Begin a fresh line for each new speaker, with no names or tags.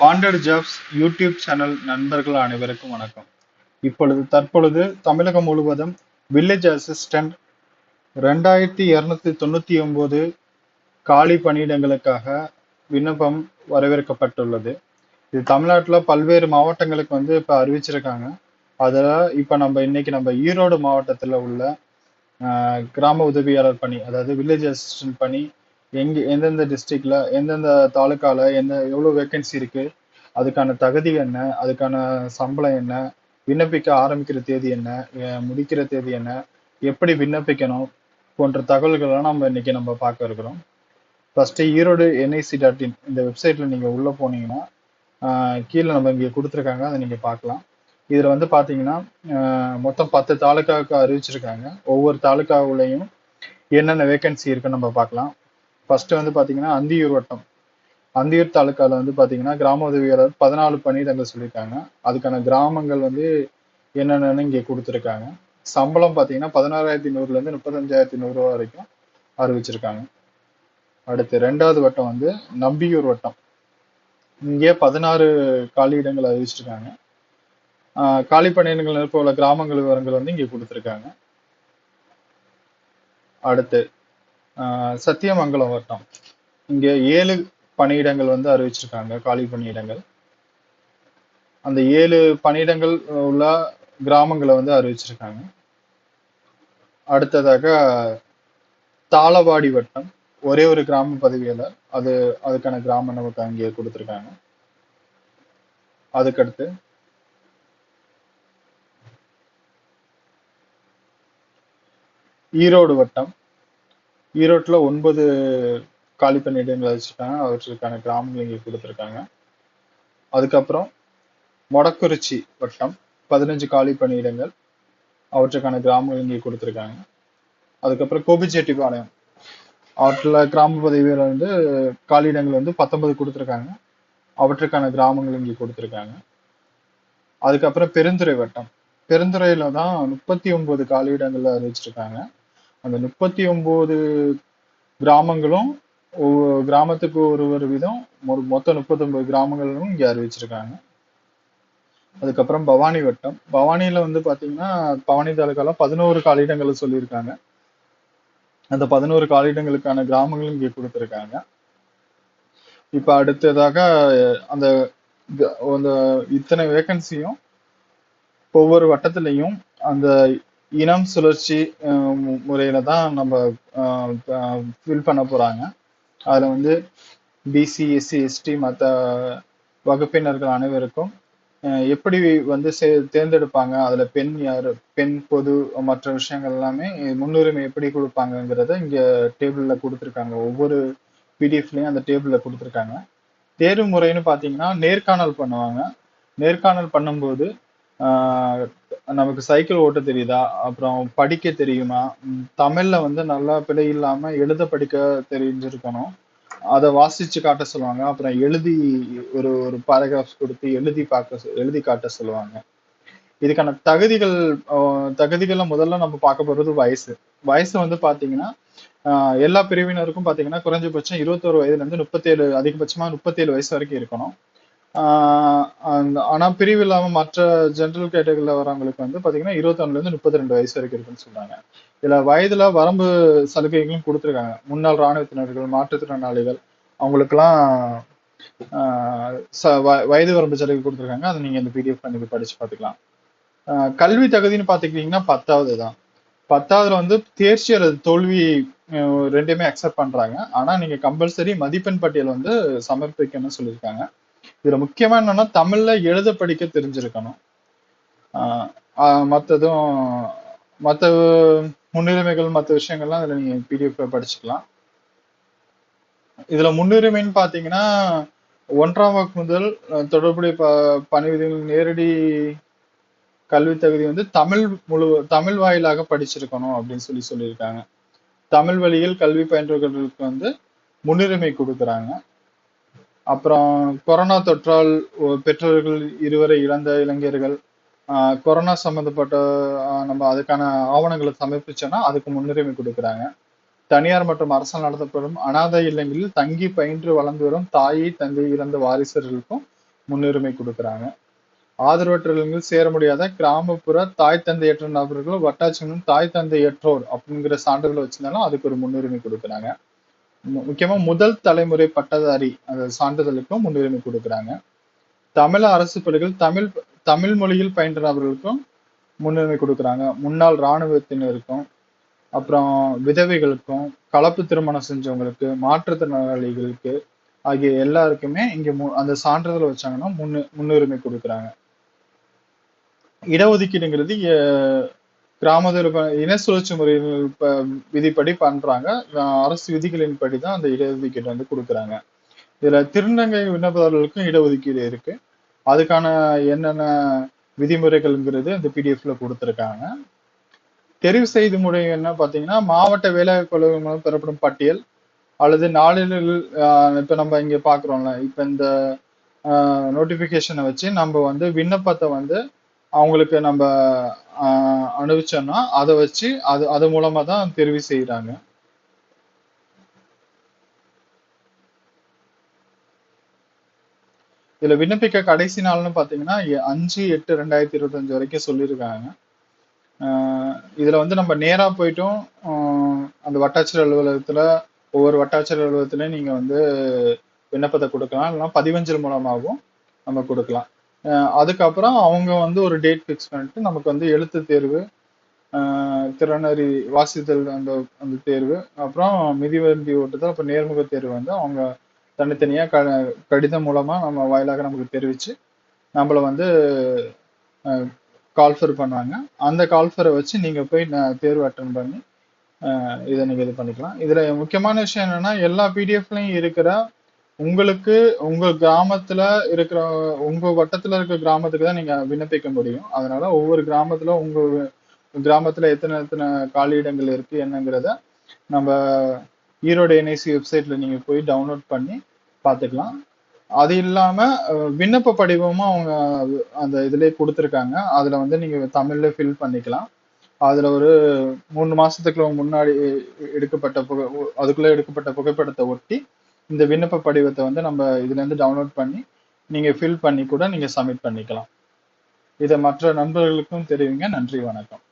Bonded jobs YouTube channel நண்பர்கள் அனைவருக்கும் வணக்கம். இப்பொழுது தற்பொழுது தமிழகம் முழுவதும் வில்லேஜ் அசிஸ்டன்ட் ரெண்டாயிரத்தி இரநூத்தி தொண்ணூத்தி ஒன்பது காலி பணியிடங்களுக்காக விண்ணப்பம் வரவேற்கப்பட்டுள்ளது. இது தமிழ்நாட்டில் பல்வேறு மாவட்டங்களுக்கு வந்து இப்போ அறிவிச்சிருக்காங்க. அதில் இப்போ நம்ம இன்னைக்கு நம்ம ஈரோடு மாவட்டத்தில் உள்ள கிராம உதவியாளர் பணி அதாவது வில்லேஜ் அசிஸ்டன்ட் பணி எங்க எந்தெந்த டிஸ்ட்ரிக்ட்ல எந்தெந்த தாலுக்கால எந்த எவ்வளவு வேகன்சி இருக்கு அதுக்கான தகுதி என்ன அதுக்கான சம்பளம் என்ன விண்ணப்பிக்க ஆரம்பிக்கிற தேதி என்ன முடிக்கிற தேதி என்ன எப்படி விண்ணப்பிக்கணும் போன்ற தகவல்களை நம்ம இன்னைக்கு நம்ம பார்க்க இருக்கிறோம். First Erode NIC dot in இந்த வெப்சைட்ல நீங்க உள்ள போனீங்கன்னா கீழே நம்ம இங்கே கொடுத்துருக்காங்க அதை நீங்க பார்க்கலாம். இதில் வந்து பார்த்தீங்கன்னா மொத்தம் பத்து தாலுக்காவுக்கு அறிவிச்சிருக்காங்க. ஒவ்வொரு தாலுக்காவுலையும் என்னென்ன வேகன்சி இருக்குன்னு நம்ம பார்க்கலாம். ஃபர்ஸ்ட் வந்து பாத்தீங்கன்னா அந்தியூர் வட்டம். அந்தியூர் தாலுக்கால வந்து பாத்தீங்கன்னா கிராம உதவியாளர் பதினாலு பணியிடங்கள் சொல்லியிருக்காங்க. அதுக்கான கிராமங்கள் வந்து என்னென்னு இங்கே கொடுத்துருக்காங்க. சம்பளம் பார்த்தீங்கன்னா பதினாறாயிரத்தி நூறுலேருந்து முப்பத்தஞ்சாயிரத்தி நூறுரூவா வரைக்கும் அறிவிச்சிருக்காங்க. அடுத்து ரெண்டாவது வட்டம் வந்து நம்பியூர் வட்டம். இங்கே பதினாறு காலி இடங்கள் அறிவிச்சிருக்காங்க. காலி பணியிடங்கள் நிரப்ப உள்ள கிராமங்கள் விவரங்கள் வந்து இங்கே கொடுத்துருக்காங்க. அடுத்து சத்தியமங்கலம் வட்டம். இங்கே ஏழு பணியிடங்கள் வந்து அறிவிச்சிருக்காங்க காலி பணியிடங்கள். அந்த ஏழு பணியிடங்கள் உள்ள கிராமங்களை வந்து அறிவிச்சிருக்காங்க. அடுத்ததாக தாளவாடி வட்டம் ஒரே ஒரு கிராம பதவியில் அது அதுக்கான கிராமம் நமக்கு அங்கே கொடுத்துருக்காங்க. அதுக்கடுத்து ஈரோடு வட்டம் ஈரோட்டில் ஒன்பது காலி பண்ணிடங்களை வச்சுருக்காங்க அவற்றுக்கான கிராமங்கள் இங்கே கொடுத்துருக்காங்க. அதுக்கப்புறம் வடக்குறிச்சி வட்டம் பதினஞ்சு காலி பணியிடங்கள் அவற்றுக்கான கிராமங்கள் இங்கே கொடுத்துருக்காங்க. அதுக்கப்புறம் கோபிச்செட்டிப்பாளையம் அவற்றில் கிராம பதவியில் வந்து காலியிடங்கள் வந்து பத்தொன்பது கொடுத்துருக்காங்க. அவற்றுக்கான கிராமங்கள் இங்கே கொடுத்துருக்காங்க. அதுக்கப்புறம் பெருந்துறை வட்டம். பெருந்துறையில் தான் முப்பத்தி ஒன்பது காலியிடங்கள் அறிவிச்சிருக்காங்க. அந்த முப்பத்தி ஒன்பது கிராமங்களும் ஒவ்வொரு கிராமத்துக்கு ஒரு ஒரு விதம் ஒரு மொத்தம் முப்பத்தொன்பது கிராமங்களும் இங்க அறிவிச்சிருக்காங்க. அதுக்கப்புறம் பவானி வட்டம். பவானியில வந்து பாத்தீங்கன்னா பவானி தாலுக்கால பதினோரு காலிடங்களை சொல்லியிருக்காங்க. அந்த பதினோரு காலிடங்களுக்கான கிராமங்களும் இங்கே கொடுத்துருக்காங்க. இப்போ அடுத்ததாக அந்த அந்த இத்தனை வேகன்சியும் ஒவ்வொரு வட்டத்திலையும் அந்த இனம் சுழற்சி அஹ், முறையில தான் நம்ம ஃபில் பண்ண போறாங்க. அதுல வந்து பிசி எஸ்சி எஸ்டி மற்ற வகுப்பினர்கள் அனைவருக்கும் எப்படி வந்து சே- தேர்ந்தெடுப்பாங்க அதுல பெண் யார் பெண் பொது மற்ற விஷயங்கள் எல்லாமே முன்னுரிமை எப்படி கொடுப்பாங்கங்கிறத இங்க டேபிள்ல கொடுத்துருக்காங்க. ஒவ்வொரு பிடிஎஃப்லயும் அந்த டேபிள்ல கொடுத்துருக்காங்க. தேர்வு முறைன்னு பாத்தீங்கன்னா நேர்காணல் பண்ணுவாங்க. நேர்காணல் பண்ணும்போது ஆஹ் நமக்கு சைக்கிள் ஓட்ட தெரியுதா? அப்புறம் படிக்க தெரியுமா? தமிழ்ல வந்து நல்லா பிழை இல்லாம எழுத படிக்க தெரிஞ்சிருக்கணும். அதை வாசிச்சு காட்ட சொல்லுவாங்க. அப்புறம் எழுதி ஒரு ஒரு பேராகிராஃப்ஸ் கொடுத்து எழுதி பார்க்க எழுதி காட்ட சொல்லுவாங்க. இதுக்கான தகுதிகள் தகுதிகளை முதல்ல நம்ம பார்க்க போறது வயசு. வயசு வந்து பாத்தீங்கன்னா எல்லா பிரிவினருக்கும் பாத்தீங்கன்னா குறைஞ்சபட்சம் இருபத்தோரு வயதுல இருந்து முப்பத்தேழு அதிகபட்சமா முப்பத்தேழு வயசு வரைக்கும் இருக்கணும். ஆனா பிரிவு இல்லாம மற்ற ஜென்ரல் கேட்டகரியில வரவங்களுக்கு வந்து பாத்தீங்கன்னா இருபத்தொன்னுல இருந்து முப்பத்தி ரெண்டு வயசு வரைக்கும் இருக்குன்னு சொல்றாங்க. இதுல வயதுல வரம்பு சலுகைகளும் கொடுத்துருக்காங்க. முன்னாள் ராணுவத்தினர்கள் மாற்றுத்திறனாளிகள் அவங்களுக்கெல்லாம் ச- வயது வரம்பு சலுகை கொடுத்துருக்காங்க. அதை நீங்க இந்த பிடிஎஃப் பண்ணி படிச்சு பார்த்துக்கலாம். கல்வி தகுதின்னு பாத்துக்கிட்டீங்கன்னா பத்தாவது தான். பத்தாவதுல வந்து தேர்ச்சி அல்லது தோல்வி ரெண்டுமே அக்செப்ட் பண்றாங்க. ஆனா நீங்க கம்பல்சரி மதிப்பெண் பட்டியல் வந்து சமர்ப்பிக்கணும்னு சொல்லியிருக்காங்க. இதுல முக்கியமா என்னன்னா தமிழ்ல எழுத படிக்க தெரிஞ்சிருக்கணும். மற்றதும் மற்ற முன்னுரிமைகள் மற்ற விஷயங்கள்லாம் இதுல நீங்க பிடிஎஃப்ல படிச்சுக்கலாம். இதுல முன்னுரிமைன்னு பாத்தீங்கன்னா ஒன்றாம் வகுப்பு முதல் தொடர்புடைய ப பணிவிதிகள் நேரடி கல்வி தகுதி வந்து தமிழ் முழு தமிழ் வாயிலாக படிச்சிருக்கணும் அப்படின்னு சொல்லி சொல்லியிருக்காங்க. தமிழ் வழியில் கல்வி பயின்றவர்களுக்கு வந்து முன்னுரிமை கொடுக்குறாங்க. அப்புறம் கொரோனா தொற்றால் பெற்றோர்கள் இருவரை இழந்த இளைஞர்கள் கொரோனா சம்மந்தப்பட்ட நம்ம அதுக்கான ஆவணங்களை சமர்ப்பிச்சோன்னா அதுக்கு முன்னுரிமை கொடுக்குறாங்க. தனியார் மற்றும் அரசால் நடத்தப்படும் அனாதை இல்லங்களில் தங்கி பயின்று வளர்ந்து வரும் தாயை தந்தை இழந்த வாரிசர்களுக்கும் முன்னுரிமை கொடுக்குறாங்க. ஆதரவற்றவர்கள் சேர முடியாத கிராமப்புற தாய் தந்தையற்ற நபர்கள் வட்டாட்சியர்களும் தாய் தந்தையற்றோர் அப்படிங்கிற சான்றுகளை வச்சிருந்தாலும் அதுக்கு ஒரு முன்னுரிமை கொடுக்குறாங்க. முக்கியமா முதல் தலைமுறை பட்டதாரி அந்த சான்றிதழுக்கும் முன்னுரிமை கொடுக்குறாங்க. தமிழ் அரசு பள்ளிகள் தமிழ் தமிழ் மொழியில் பயின்றவர்களுக்கும் முன்னுரிமை கொடுக்குறாங்க. முன்னாள் இராணுவத்தினருக்கும் அப்புறம் விதவைகளுக்கும் கலப்பு திருமணம் செஞ்சவங்களுக்கு மாற்றுத்திறனாளிகளுக்கு ஆகிய எல்லாருக்குமே இங்க மு- அந்த சான்றிதழ் வச்சாங்கன்னா முன்னு முன்னுரிமை கொடுக்குறாங்க. இடஒதுக்கீடுங்கிறது கிராமத்தில் இன சுழற்சி முறைகள் விதிப்படி பண்றாங்க. அரசு விதிகளின் படி தான் அந்த இடஒதுக்கீடு வந்து கொடுக்குறாங்க. இதுல திருநங்கை விண்ணப்பதாரர்களுக்கும் இடஒதுக்கீடு இருக்கு. அதுக்கான என்னென்ன விதிமுறைகள்ங்கிறது இந்த பிடிஎஃப்ல கொடுத்துருக்காங்க. தெரிவு செய்து முறை என்ன பார்த்தீங்கன்னா மாவட்ட வேலைவாய்ப்பு மூலம் பெறப்படும் பட்டியல் அல்லது நாளிதழ் இப்போ நம்ம இங்கே பார்க்குறோம்ல இப்போ இந்த நோட்டிஃபிகேஷனை வச்சு நம்ம வந்து விண்ணப்பத்தை வந்து அவங்களுக்கு நம்ம ஆஹ் அனுப்பிச்சோம்னா அதை வச்சு அது அது மூலமா தான் தெரிவு செய்யறாங்க இதுல விண்ணப்பிக்க கடைசி நாள்னு பாத்தீங்கன்னா அஞ்சு எட்டு ரெண்டாயிரத்தி இருபத்தஞ்சு வரைக்கும் சொல்லியிருக்காங்க. இதுல வந்து நம்ம நேரா போயிட்டும் அந்த வட்டாட்சியர் அலுவலகத்துல ஒவ்வொரு வட்டாட்சியர் அலுவலகத்திலயும் நீங்க வந்து விண்ணப்பத்தை கொடுக்கலாம். இல்லைன்னா பதிவஞ்சல் மூலமாகவும் நம்ம கொடுக்கலாம். அதுக்கப்புறம் அவங்க வந்து ஒரு டேட் ஃபிக்ஸ் பண்ணிட்டு நமக்கு வந்து எழுத்து தேர்வு திறனறி வாசித்தல் அந்த அந்த தேர்வு அப்புறம் மிதிவண்டி ஓட்டுதல் அப்புறம் நேர்முக தேர்வு வந்து அவங்க தனித்தனியாக க கடிதம் மூலமாக நம்ம வாயிலாக நமக்கு தெரிவித்து நம்மள வந்து கால்ஃபர் பண்ணுவாங்க அந்த கால்ஃபரை வச்சு நீங்கள் போய் தேர்வு அட்டன் பண்ணி இதை நீங்கள் இது பண்ணிக்கலாம். இதில் முக்கியமான விஷயம் என்னென்னா எல்லா பிடிஎஃப்லையும் இருக்கிற உங்களுக்கு உங்க கிராமத்துல இருக்கிற உங்க வட்டத்துல இருக்கிற கிராமத்துக்கு தான் நீங்க விண்ணப்பிக்க முடியும். அதனால ஒவ்வொரு கிராமத்துல உங்க கிராமத்துல எத்தனை எத்தனை காலியிடங்கள் இருக்கு என்னங்கிறத நம்ம ஈரோடு என்ஐசி வெப்சைட்ல நீங்க போய் டவுன்லோட் பண்ணி பார்த்துக்கலாம். அது இல்லாம விண்ணப்ப படிவமும் அவங்க அந்த இதுலயே கொடுத்துருக்காங்க. அதுல வந்து நீங்க தமிழ்ல ஃபில் பண்ணிக்கலாம். அதுல ஒரு மூணு மாசத்துக்கு முன்னாடி எடுக்கப்பட்ட புகை அதுக்குள்ள எடுக்கப்பட்ட புகைப்படத்தை ஒட்டி இந்த விண்ணப்ப படிவத்தை வந்து நம்ம இதுலேருந்து டவுன்லோட் பண்ணி நீங்கள் ஃபில் பண்ணி கூட நீங்கள் சப்மிட் பண்ணிக்கலாம். இதை மற்ற நண்பர்களுக்கும் தெரிவிங்க. நன்றி வணக்கம்.